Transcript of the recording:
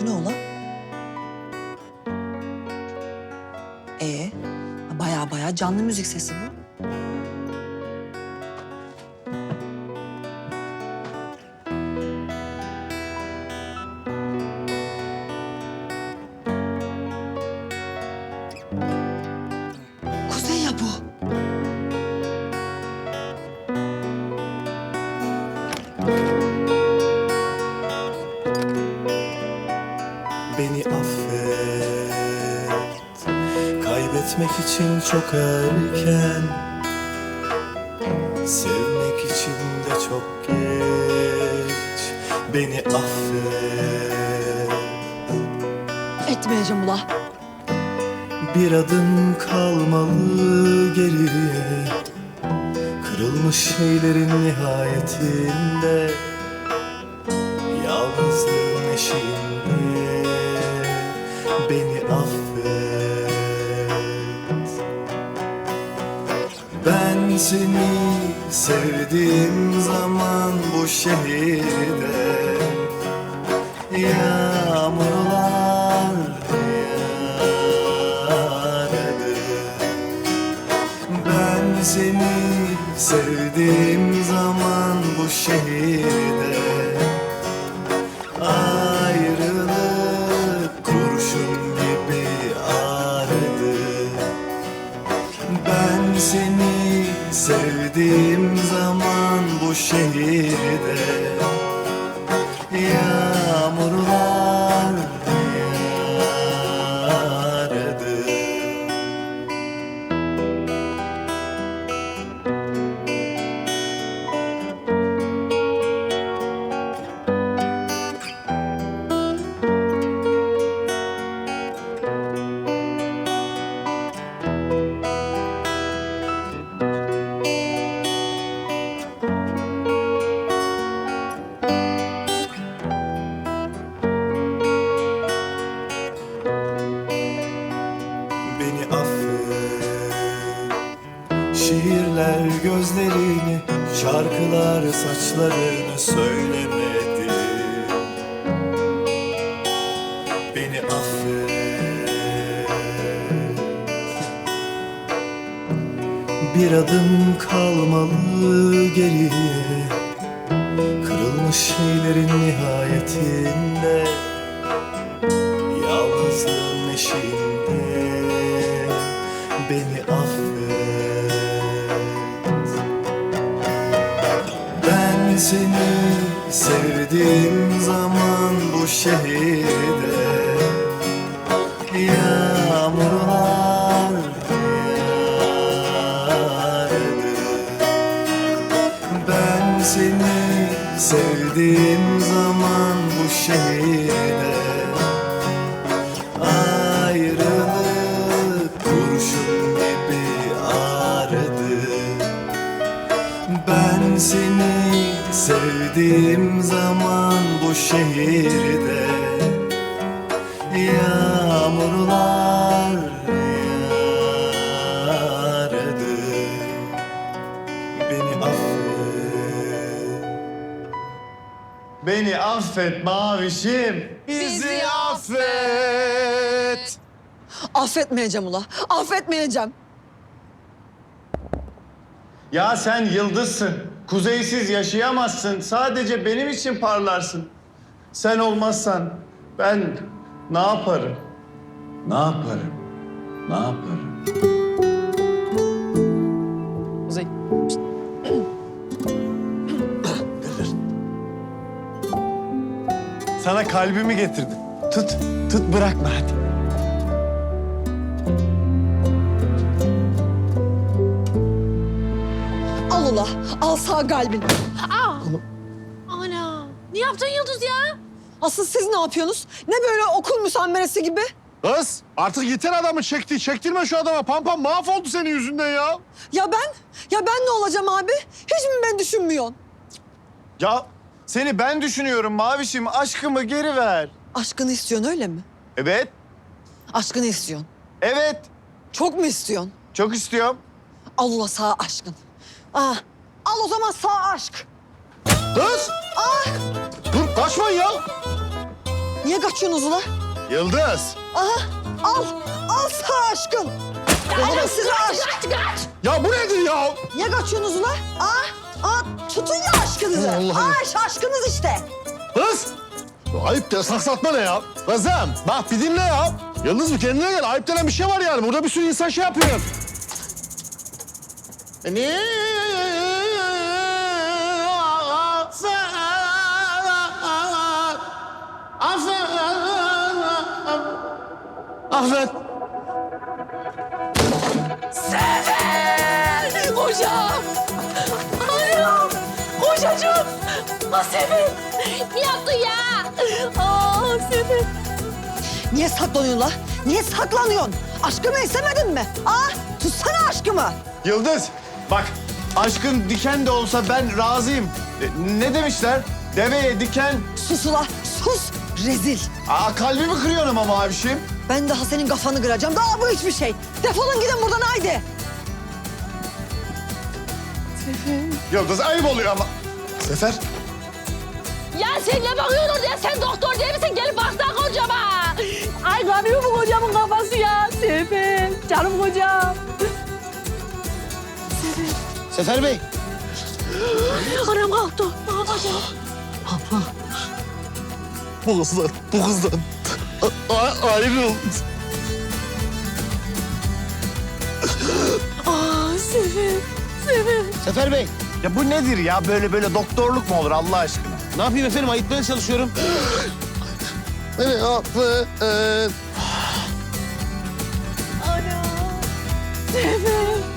Bu ne ola? Ee, baya baya canlı müzik sesi bu. Kaybetmek için çok erken. Sevmek için de çok geç. Beni affet. Etmeyeceğim ula. Bir adım kalmalı geriye. Kırılmış şeylerin nihayetinde. Yalnızlığın eşiğinde. Beni affet seni sevdiğim zaman bu şehirde Yağmurlar Şiirler gözlerini Şarkılar saçlarını söylemedi. Beni affet. Bir adım kalmalı geriye Kırılmış şeylerin nihayetinde Yalnızlığın eşiğinde. Beni seni sevdiğim zaman bu şehirde. Yağmurlar yağardı. Ben seni sevdiğim zaman bu şehirde. Ayrılık kurşun gibi ağrıdı. Ben seni sevdiğim zaman bu şehirde Yağmurlar yağardı Beni affet Beni affet mavişim. Bizi affet. Affetmeyeceğim ula. Affetmeyeceğim. Ya sen yıldızsın. Kuzeysiz yaşayamazsın. Sadece benim için parlarsın. Sen olmazsan ben ne yaparım? Ne yaparım? Ne yaparım? Kuzey. Sana kalbimi getirdim. Tut, tut bırakma hadi. Al ula. Al sağ kalbini. Ana. Ne yaptın Yıldız ya? Asıl siz ne yapıyorsunuz? Ne böyle okul müsameresi gibi? Kız artık yeter adamı çekti. Çektirme şu adama. Pampam mahvoldu senin yüzünden ya. Ya ben? Ya ben ne olacağım abi? Hiç mi ben düşünmüyorsun? Ya seni ben düşünüyorum mavişim. Aşkımı geri ver. Aşkını istiyorsun öyle mi? Evet, Aşkını istiyorsun. evet. Çok mu istiyorsun? Çok istiyorum. Al ula sağ aşkın. Ah, al o zaman sağ aşk. Kız! Dur kaçma ya. Niye kaçıyorsunuz ula? Yıldız. Aha al. Al sağ aşkın. Dedim size aşk. Kaç kaç. Ya bu nedir ya? Niye kaçıyorsunuz ula? Aa, aa tutun ya aşkınızı. Allah Allah. Aa aşkınız işte. Kız! Ayıp ya saksatma ne ya? Kızım bak bir dinle ya. Yalnız bir kendine gel. Ayıp denen bir şey var yani. Burada bir sürü insan şey yapıyor. E Affet. Sefer! Kocam! Anam! Kocacığım! Ah Sefer! Ne yaptın ya? Aa Sefer! Niye saklanıyorsun la? Niye saklanıyorsun? Aşkımı istemedin mi? Aa tutsana aşkımı. Yıldız. Bak aşkın diken de olsa ben razıyım. E, ne demişler? Deveye diken. Sus ula sus. Rezil. Aa kalbimi kırıyorsun ama mavişim. Ben daha senin kafanı kıracağım. Daha bu hiçbir şey. Defolun gidin buradan haydi. Yıldız ayıp oluyor ama. Sefer. Ya sen ne bakıyorsun orada ya? Sen doktor değil misin? Gelip baksana kocama. Ay kanıyor mu kocamın kafası ya? Sefer, canım kocam. Sefer Bey. Anam kalktı. Ne yapacağım? Bu kızdan, bu kızdan. A- ayrıl. Aa Sefer, Sefer. Sefer Bey, Ya bu nedir ya? Böyle böyle doktorluk mu olur Allah aşkına? ne yapayım efendim? Ayıtmaya çalışıyorum. Beni affet. Ana. Sefer.